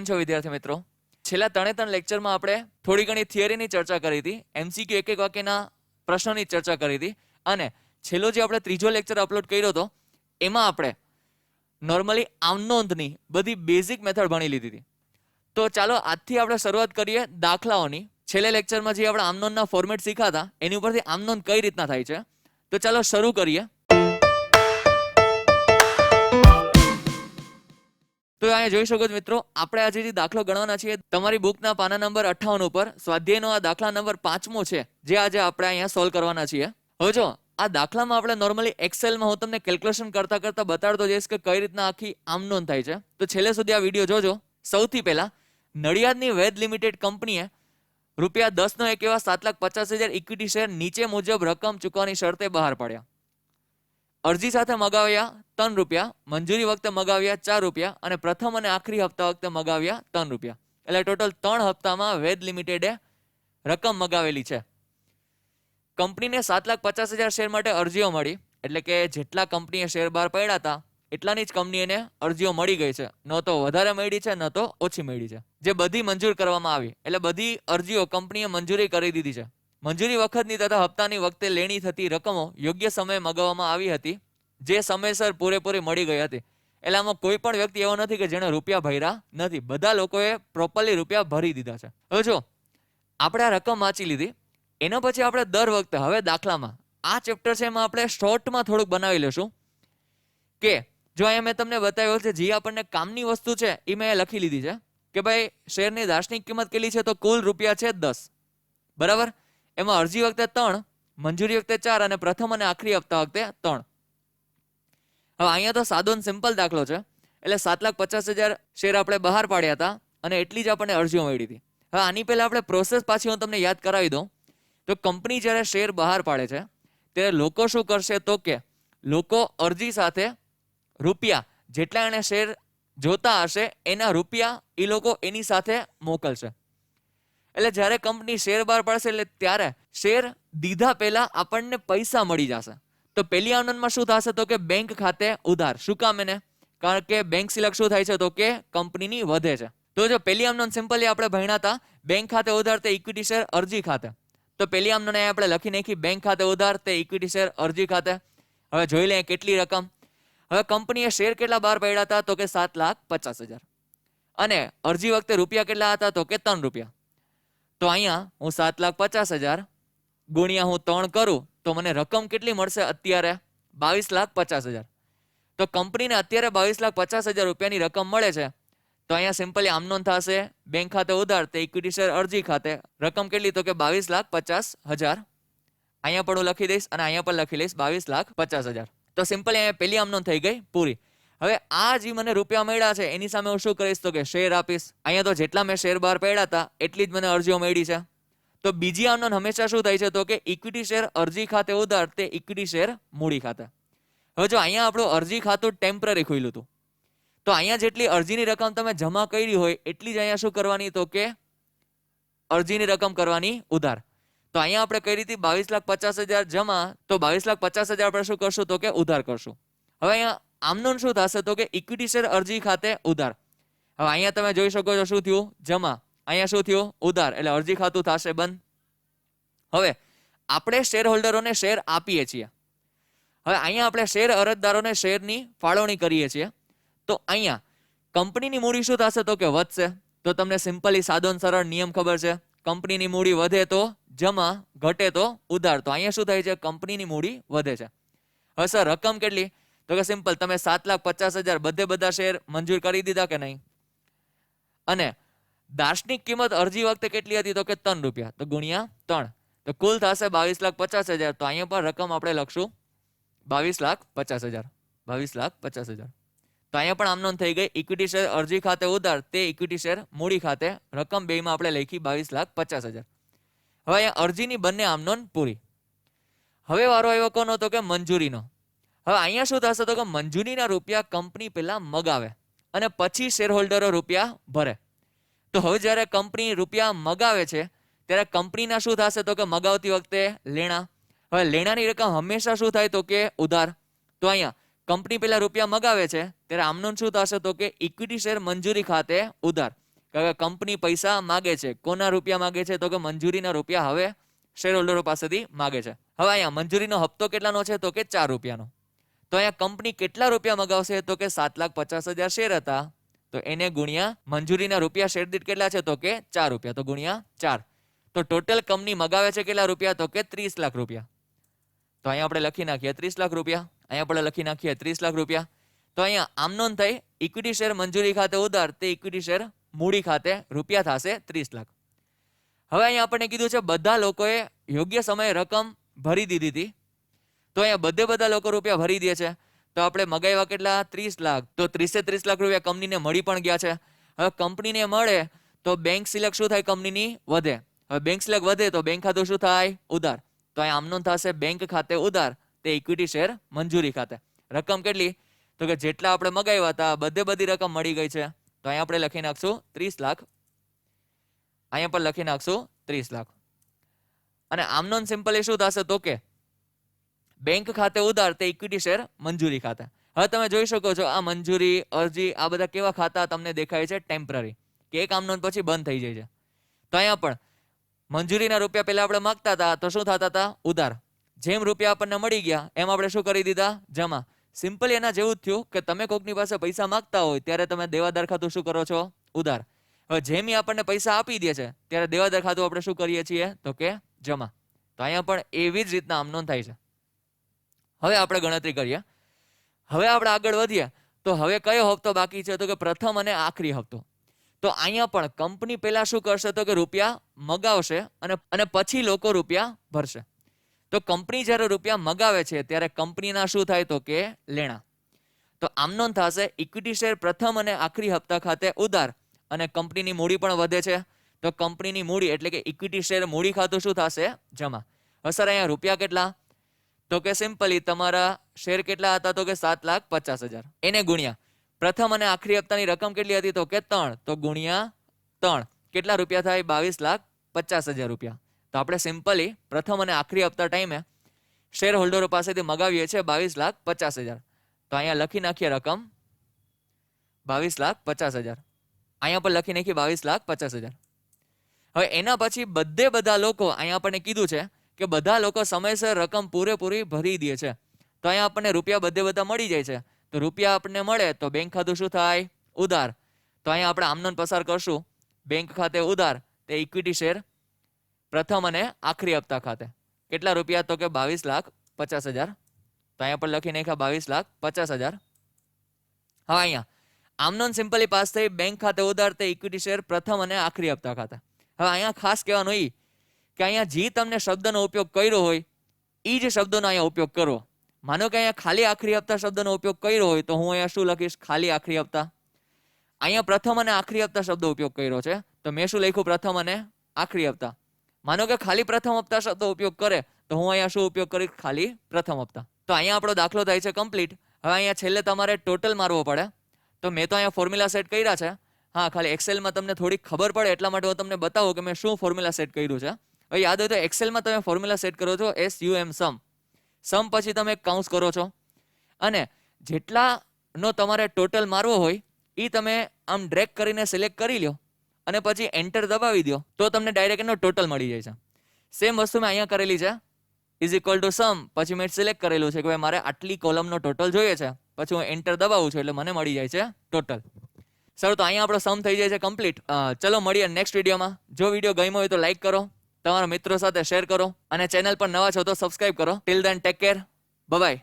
કેમ છો, વિદ્યાર્થી મિત્રો? છેલ્લા ત્રણે ત્રણ લેક્ચરમાં આપણે થોડી ઘણી થિયરીની ચર્ચા કરી હતી એમસીક્યુ એક એક વાક્યના પ્રશ્નોની ચર્ચા કરી હતી, અને છેલ્લો જે આપણે ત્રીજો લેક્ચર અપલોડ કર્યો હતો, એમાં આપણે નોર્મલી આમનોંધની બધી બેઝિક મેથડ ભણી લીધી હતી. તો ચાલો, આજથી આપણે શરૂઆત કરીએ દાખલાઓની. છેલ્લે લેક્ચરમાં જે આપણે આમનોંધના ફોર્મેટ શીખ્યા હતા, એની ઉપરથી આમનોંધ કઈ રીતના થાય છે? તો ચાલો, શરૂ કરીએ. તો અહીંયા જોઈ શકો છો મિત્રો, આપણે આજે જે દાખલો ગણવાના છીએ, તમારી બુકના પાના નંબર અઠ્ઠાવન ઉપર, સ્વાધ્યાયનો આ દાખલા નંબર પાંચમો છે, જે આજે આપણે અહીંયા સોલ્વ કરવાના છીએ. હવે જો, આ દાખલામાં આપણે નોર્મલી એક્સેલમાં હું તમને કેલ્ક્યુલેશન કરતા કરતા બતાડતો જઈશ કે કઈ રીતના આખી આમનોંધ થાય છે. તો છેલ્લે સુધી આ વીડિયો જોજો. સૌથી પહેલા, નડિયાદની વેદ લિમિટેડ કંપનીએ રૂપિયા દસનો એક એવા સાત લાખ પચાસ હજાર ઇક્વિટી શેર નીચે મુજબ રકમ ચૂકવવાની શરતે બહાર પાડ્યા. અરજી સાથે મગાવ્યા ત્રણ રૂપિયા, મંજૂરી વખતે મગાવ્યા ચાર રૂપિયા અને પ્રથમ અને આખરી હપ્તા વખતે મગાવ્યા ત્રણ રૂપિયા. એટલે ટોટલ ત્રણ હપ્તામાં વેદ લિમિટેડે રકમ મગાવેલી છે. કંપનીને સાત લાખ પચાસ હજાર શેર માટે અરજીઓ મળી. એટલે કે જેટલા કંપનીએ શેર બહાર પડ્યા હતા, એટલાની જ કંપનીને અરજીઓ મળી ગઈ છે. ન તો વધારે મળી છે, ન તો ઓછી મળી છે. જે બધી મંજૂર કરવામાં આવી. એટલે બધી અરજીઓ કંપનીએ મંજૂરી કરી દીધી છે. મંજૂરી વખતની તથા હપ્તાની વખતે લેણી થતી રકમો યોગ્ય સમયે મગાવવામાં આવી હતી, જે સમયસર પૂરેપૂરી મળી ગઈ હતી. એટલે આમાં કોઈ પણ વ્યક્તિ એવો નથી કે જેણે રૂપિયા ભર્યા નથી. બધા લોકોએ પ્રોપરલી રૂપિયા ભરી દીધા છે. હવે જો આપણે આ રકમ વાંચી લીધી. એના પછી આપણે દર વખતે, હવે દાખલામાં, આ ચેપ્ટર છે એમાં આપણે શોર્ટમાં થોડુંક બનાવી લેશું કે, જો અહીંયા મેં તમને બતાવ્યો છે, જે આપણને કામની વસ્તુ છે એ મેં લખી લીધી છે કે ભાઈ, શેરની દાર્શનિક કિંમત કેટલી છે, તો કુલ રૂપિયા છે દસ. બરાબર? એમાં અરજી વખતે ત્રણ, મંજૂરી વખતે ચાર અને પ્રથમ અને આખરી હપ્તા વખતે ત્રણ. હવે અહીંયા તો સાદો સિમ્પલ દાખલો છે. એટલે સાત લાખ પચાસ હજાર શેર આપણે બહાર પાડ્યા હતા અને એટલી જ આપણને અરજીઓ મળી હતી. હવે આની પહેલા આપણે પ્રોસેસ પાછી હું તમને યાદ કરાવી દઉં. તો કંપની જ્યારે શેર બહાર પાડે છે, ત્યારે લોકો શું કરશે તો કે લોકો અરજી સાથે રૂપિયા જેટલા એણે શેર જોતા હશે, એના રૂપિયા એ લોકો એની સાથે મોકલશે. એટલે જ્યારે કંપની શેર બહાર પાડશે એટલે ત્યારે શેર દીધા પહેલા આપણને પૈસા મળી જશે. તો પહેલી આનંદમાં શું થશે? તો કે બેંક ખાતે ઉધાર. શું કામ એને? કારણ કે બેંક સિલક શું થાય છે? તો કે કંપનીની વધે છે. તો જો પહેલી આમનોન સિમ્પલી આપણે ભણ્યા હતા બેંક ખાતે ઉધાર તે ઇક્વિટી શેર અરજી ખાતે. તો પહેલી આમનોન આપણે લખી નાખી. બેંક ખાતે ઉધાર તે ઇક્વિટી શેર અરજી ખાતે. હવે જોઈ લઈએ કેટલી રકમ. હવે કંપનીએ શેર કેટલા બહાર પડ્યા હતા? તો કે સાત લાખ પચાસ હજાર. અને અરજી વખતે રૂપિયા કેટલા હતા? તો કે ત્રણ રૂપિયા. તો અહીંયા હું સાત લાખ પચાસ હજાર ગુણ્યા હું ત્રણ કરું, તો મને રકમ કેટલી મળશે અત્યારે? બાવીસ લાખ પચાસ હજાર. તો કંપનીને અત્યારે બાવીસ લાખ પચાસ હજાર રૂપિયાની રકમ મળે છે, તો અહીંયા સિમ્પલી આમનોન થશે, બેંક ખાતે ઉધાર તે ઇક્વિટી શેર અરજી ખાતે. રકમ કેટલી? તો કે બાવીસ લાખ પચાસ હજાર. અહીંયા પણ હું લખી દઈશ અને અહીંયા પણ લખી લઈશ બાવીસ લાખ પચાસ હજાર. તો સિમ્પલી અહીંયા પહેલી આમનોન થઈ ગઈ, પૂરી. હવે આ જે મને રૂપિયા મળ્યા છે, એની સામે હું શું કરીશ તો કે શેર આપીશ. અહીંયા તો જેટલા મેં શેર બહાર પડ્યા હતા, એટલી જ મને અરજીઓ મળી છે. તો બીજી આમનોંધ હંમેશા શું થાય છે તો કે ઇક્વિટી શેર અરજી ખાતે ઉધાર, તે ઇક્વિટી શેર મૂડી ખાતે. હવે જો અહીંયા આપણું અરજી ખાતું ટેમ્પરરી ખુલ્યું હતું. તો અહીંયા જેટલી અરજીની રકમ તમે જમા કરી હોય, એટલી જ અહીંયા શું કરવાની તો કે અરજીની રકમ કરવાની ઉધાર. તો અહીંયા આપણે કરી હતી બાવીસ લાખ પચાસ હજાર જમા, તો બાવીસ લાખ પચાસ હજાર આપણે શું કરશું તો કે ઉધાર કરશું. હવે અહીંયા આમનું શું થશે તો કે ઇક્વિટી શેર અરજી ખાતે ઉધાર. હવે અહીંયા તમે જોઈ શકો છો શું થયું? જમા. અહીંયા શું થયું? ઉધાર. એટલે અરજી ખાતું થશે બંધ. હવે આપણે શેર હોલ્ડરોને શેર આપીએ છીએ. હવે અહીંયા આપણે શેર અરજદારોને શેરની ફાળવણી કરીએ છીએ. તો અહીંયા કંપનીની મૂડી શું થશે તો કે વધશે. તો તમને સિમ્પલી સાદો સરળ નિયમ ખબર છે. કંપનીની મૂડી વધે તો જમા, ઘટે તો ઉધાર. તો અહીંયા શું થાય છે? કંપનીની મૂડી વધે છે. હવે સર રકમ કેટલી? તો કે સિમ્પલ તમે સાત લાખ પચાસ હજાર બધે બધા શેર મંજૂર કરી દીધા કે નહીં? અને દાર્શનિક કિંમત અરજી વખતે કેટલી હતી? તો કે ત્રણ રૂપિયા. તો ગુણ્યા ત્રણ. તો કુલ થશે બાવીસ લાખ પચાસ હજાર. તો અહીંયા પણ રકમ આપણે લખશું. બાવીસ લાખ પચાસ હજાર. બાવીસ લાખ પચાસ હજાર. તો અહીંયા પણ આમનોંધ થઈ ગઈ. ઇક્વિટી શેર અરજી ખાતે ઉધાર, તે ઇક્વિટી શેર મૂડી ખાતે રકમ બેમાં આપણે લખી બાવીસ લાખ પચાસ હજાર. હવે અહીંયા અરજીની બંને આમનોન પૂરી. હવે વારો આવ્યો કોનો? તો કે મંજૂરીનો. હવે અહીંયા શું થશે તો કે મંજૂરીના રૂપિયા કંપની પહેલાં મગાવે અને પછી શેર હોલ્ડરો રૂપિયા ભરે. તો હવે જ્યારે કંપની રૂપિયા મગાવે છે, ત્યારે કંપનીના શું થશે તો કે મગાવતી વખતે લેણા. હવે લેણાની રકમ હંમેશા શું થાય તો કે ઉધાર. તો અહીંયા કંપની પહેલાં રૂપિયા મગાવે છે, ત્યારે આમનું શું થશે તો કે ઇક્વિટી શેર મંજૂરી ખાતે ઉધાર. કારણ કે કંપની પૈસા માગે છે. કોના રૂપિયા માગે છે તો કે મંજૂરીના રૂપિયા હવે શેર હોલ્ડરો પાસેથી માગે છે. હવે અહીંયા મંજૂરીનો હપ્તો કેટલાનો છે તો કે ચાર રૂપિયાનો. તો અહીંયા કંપની કેટલા રૂપિયા મગાવશે? તો કે સાત લાખ પચાસ હજાર શેર હતા. તો એને ગુણ્યા મંજૂરીના રૂપિયા શેર દીઠ કેટલા છે? તો કે ચાર રૂપિયા. તો ગુણ્યા ચાર. તો ટોટલ કંપની મગાવે છે કેટલા રૂપિયા? તો કે ત્રીસ લાખ રૂપિયા. તો અહીંયા આપણે લખી નાખીએ ત્રીસ લાખ રૂપિયા. અહીંયા આપણે લખી નાખીએ ત્રીસ લાખ રૂપિયા. તો અહીંયા આમ નોંધ થઈ ઇક્વિટી શેર મંજૂરી ખાતે ઉધાર, તે ઇક્વિટી શેર મૂડી ખાતે રૂપિયા થશે ત્રીસ લાખ. હવે અહીંયા આપણને કીધું છે, બધા લોકોએ યોગ્ય સમયે રકમ ભરી દીધી હતી. તો અહીંયા બધે બધા લોકો રૂપિયા ભરી દે છે. તો આપણે મગાવ્યા કેટલા? ત્રીસ લાખ. તો ત્રીસે ત્રીસ લાખ રૂપિયા કંપનીને મળી પણ ગયા છે. હવે કંપનીને મળે તો બેંક સિલક શું થાય કંપનીની? વધે. હવે બેંક સિલક વધે તો બેંક ખાતું શું થાય? ઉધાર. તો અહીંયા આમનો થશે બેંક ખાતે ઉધાર, તે ઇક્વિટી શેર મંજૂરી ખાતે. રકમ કેટલી? તો કે જેટલા આપણે મગાવ્યા હતા, બધે બધી રકમ મળી ગઈ છે. તો અહીંયા આપણે લખી નાખશું ત્રીસ લાખ. અહીંયા પણ લખી નાખશું ત્રીસ લાખ. અને આમનોન સિમ્પલ એ શું થશે તો કે બેંક ખાતે ઉધાર તે ઇક્વિટી શેર મંજૂરી ખાતા. હવે તમે જોઈ શકો છો, આ મંજૂરી, અરજી, આ બધા કેવા ખાતા તમને દેખાય છે ટેમ્પરરી કે એક આમનો પછી બંધ થઈ જાય છે. તો અહીંયા પણ મંજૂરીના રૂપિયા પહેલા આપણે માંગતા હતા, તો શું થતા હતા? ઉધાર. જેમ રૂપિયા આપણને મળી ગયા, એમ આપણે શું કરી દીધા? જમા. સિમ્પલી એના જેવું જ થયું કે તમે કોકની પાસે પૈસા માંગતા હોય, ત્યારે તમે દેવાદાર ખાતું શું કરો છો? ઉધાર. હવે જેમ ઈ આપણને પૈસા આપી દે છે, ત્યારે દેવાદાર ખાતું આપણે શું કરીએ છીએ? તો કે જમા. તો અહીંયા પણ એવી જ રીતના આમનો થાય છે. હવે આપણે ગણતરી કરીએ. હવે આપણે આગળ વધીએ. તો હવે કયો હપ્તો બાકી છે? તો કે પ્રથમ અને આખરી હપ્તો. તો અહીંયા પણ કંપની પહેલા શું કરશે? તો કે રૂપિયા મગાવશે અને અને પછી લોકો રૂપિયા ભરશે. તો કંપની જ્યારે રૂપિયા મગાવે છે, ત્યારે કંપનીના શું થાય? તો કે લેણા. તો આમનો થશે, ઇક્વિટી શેર પ્રથમ અને આખરી હપ્તા ખાતે ઉધાર અને કંપનીની મૂડી પણ વધે છે. તો કંપનીની મૂડી એટલે કે ઇક્વિટી શેર મૂડી ખાતું શું થશે? જમા. હવે સર અહીંયા રૂપિયા કેટલા? તો કે સિમ્પલી તમારા શેર કેટલા હતા? તો કે સાત લાખ પચાસ હજાર. એને ગુણ્યા. પ્રથમ અને આખરી હપ્તાની રકમ કેટલી હતી? તો કે ત્રણ. તો ગુણ્યા ત્રણ. કેટલા રૂપિયા થાય? બાવીસ લાખ પચાસ હજાર રૂપિયા. તો આપણે સિમ્પલી પ્રથમ અને આખરી હપ્તા ટાઈમે શેર હોલ્ડરો પાસેથી મગાવીએ છીએ બાવીસ લાખ પચાસ હજાર. તો અહીંયા લખી નાખીએ રકમ. બાવીસ લાખ પચાસ હજાર. અહીંયા પર લખી નાખીએ બાવીસ લાખ પચાસ હજાર. હવે એના પછી બધે બધા લોકો અહીંયા આપણને કીધું છે કે બધા લોકો સમયસર રકમ પૂરેપૂરી ભરી દે છે. તો અહીંયા આપણને રૂપિયા બધે બધા મળી જાય છે. તો રૂપિયા આપણને મળે તો બેંક ખાતું શું થાય? ઉધાર. તો અહીંયા આપણે આમનો પસાર કરશું. બેંક ખાતે ઉધાર, તે ઇક્વિટી શેર પ્રથમ અને આખરી હપ્તા ખાતે. કેટલા રૂપિયા? તો કે બાવીસ લાખ પચાસ હજાર. તો અહીંયા પણ લખી નાખ્યા બાવીસ લાખ પચાસ હજાર. હવે અહીંયા આમનો સિમ્પલી પાસ થઈ, બેંક ખાતે ઉધાર, તે ઇક્વિટી શેર પ્રથમ અને આખરી હપ્તા ખાતે. હવે અહીંયા ખાસ કહેવાનું એ કે અહીંયા જે તમને શબ્દનો ઉપયોગ કર્યો હોય એ જ શબ્દનો અહીંયા ઉપયોગ કરો. માનો કે અહીંયા ખાલી આખરી હપ્તા શબ્દનો ઉપયોગ કર્યો હોય, તો હું અહીંયા શું લખીશ? ખાલી આખરી હપ્તા. અહીંયા પ્રથમ અને આખરી હપ્તા શબ્દો ઉપયોગ કર્યો છે. તો મેં શું લખ્યું? પ્રથમ અને આખરી હપ્તા. માનો કે ખાલી પ્રથમ હપ્તા શબ્દો ઉપયોગ કરે, તો હું અહીંયા શું ઉપયોગ કરીશ? ખાલી પ્રથમ હપ્તા. તો અહીંયા આપણો દાખલો થાય છે કમ્પ્લીટ હવે અહીંયા છેલ્લે તમારે ટોટલ મારવો પડે. તો મેં તો અહીંયા ફોર્મ્યુલા સેટ કર્યા છે. હા, ખાલી એક્સેલમાં તમને થોડી ખબર પડે, એટલા માટે હું તમને બતાવું કે મેં શું ફોર્મ્યુલા સેટ કર્યું છે. હવે યાદ હોય તો એક્સેલમાં તમે ફોર્મ્યુલા સેટ કરો છો એસ યુ એમ સમ સમ પછી તમે કાઉન્સ કરો છો. અને જેટલાનો તમારે ટોટલ મારવો હોય એ તમે આમ ડ્રેક કરીને સિલેક્ટ કરી લો અને પછી એન્ટર દબાવી દો તો તમને ડાયરેક્ટ એનો ટોટલ મળી જાય છે. સેમ વસ્તુ મેં અહીંયા કરેલી છે. ઇઝ ઇક્વલ ટુ સમ પછી મેં સિલેક્ટ કરેલું છે કે ભાઈ મારે આટલી કોલમનો ટોટલ જોઈએ છે. પછી હું એન્ટર દબાવું છું એટલે મને મળી જાય છે ટોટલ સર, તો અહીંયા આપણો સમ થઈ જાય છે કમ્પ્લીટ ચલો મળીએ નેક્સ્ટ વિડીયોમાં જો વીડિયો ગમ્યો હોય તો લાઈક કરો. તમારા મિત્રો સાથે શેર કરો અને ચેનલ પર નવા છો તો સબસ્ક્રાઇબ કરો. Till then take care bye